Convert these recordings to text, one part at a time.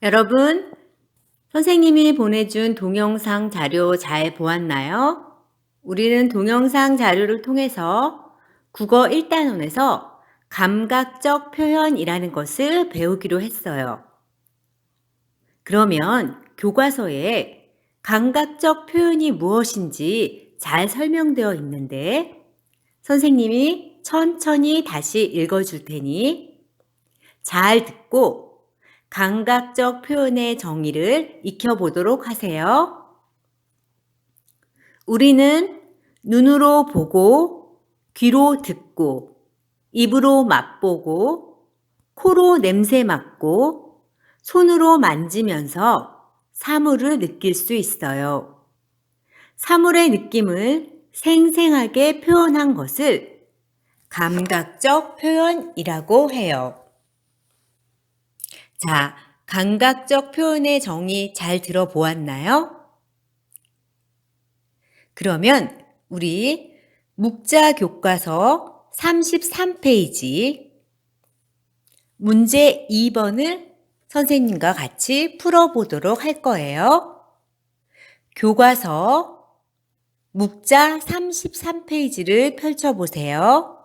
여러분, 선생님이 보내준 동영상 자료 잘 보았나요? 우리는 동영상 자료를 통해서 국어 1단원에서 감각적 표현이라는 것을 배우기로 했어요. 그러면 교과서에 감각적 표현이 무엇인지 잘 설명되어 있는데 선생님이 천천히 다시 읽어줄 테니 잘 듣고 감각적 표현의 정의를 익혀보도록 하세요. 우리는 눈으로 보고, 귀로 듣고, 입으로 맛보고, 코로 냄새 맡고, 손으로 만지면서 사물을 느낄 수 있어요. 사물의 느낌을 생생하게 표현한 것을 감각적 표현이라고 해요. 자, 감각적 표현의 정의 잘 들어보았나요? 그러면 우리 묵자 교과서 33페이지 문제 2번을 선생님과 같이 풀어보도록 할 거예요. 교과서 묵자 33페이지를 펼쳐보세요.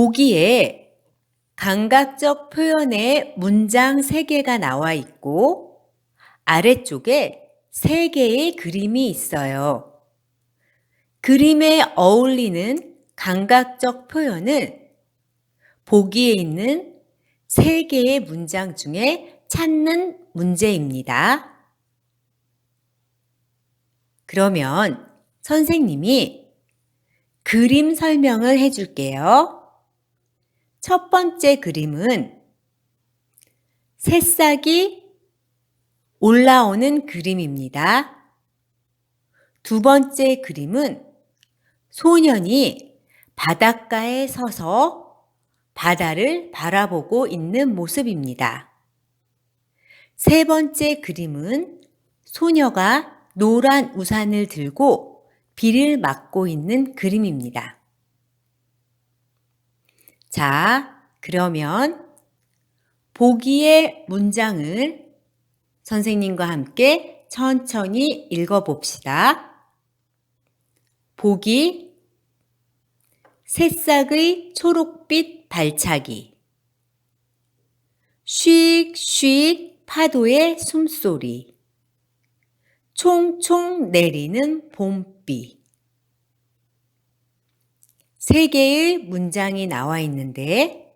보기에 감각적 표현의 문장 3개가 나와 있고 아래쪽에 3개의 그림이 있어요. 그림에 어울리는 감각적 표현을 보기에 있는 3개의 문장 중에 찾는 문제입니다. 그러면 선생님이 그림 설명을 해줄게요. 첫 번째 그림은 새싹이 올라오는 그림입니다. 두 번째 그림은 소년이 바닷가에 서서 바다를 바라보고 있는 모습입니다. 세 번째 그림은 소녀가 노란 우산을 들고 비를 맞고 있는 그림입니다. 자, 그러면 보기의 문장을 선생님과 함께 천천히 읽어봅시다. 보기, 새싹의 초록빛 발차기, 쉭쉭 파도의 숨소리, 총총 내리는 봄비. 세 개의 문장이 나와 있는데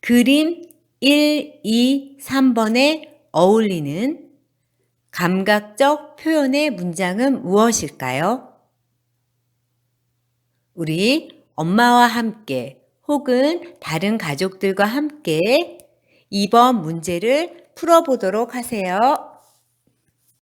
그림 1, 2, 3번에 어울리는 감각적 표현의 문장은 무엇일까요? 우리 엄마와 함께 혹은 다른 가족들과 함께 이번 문제를 풀어보도록 하세요.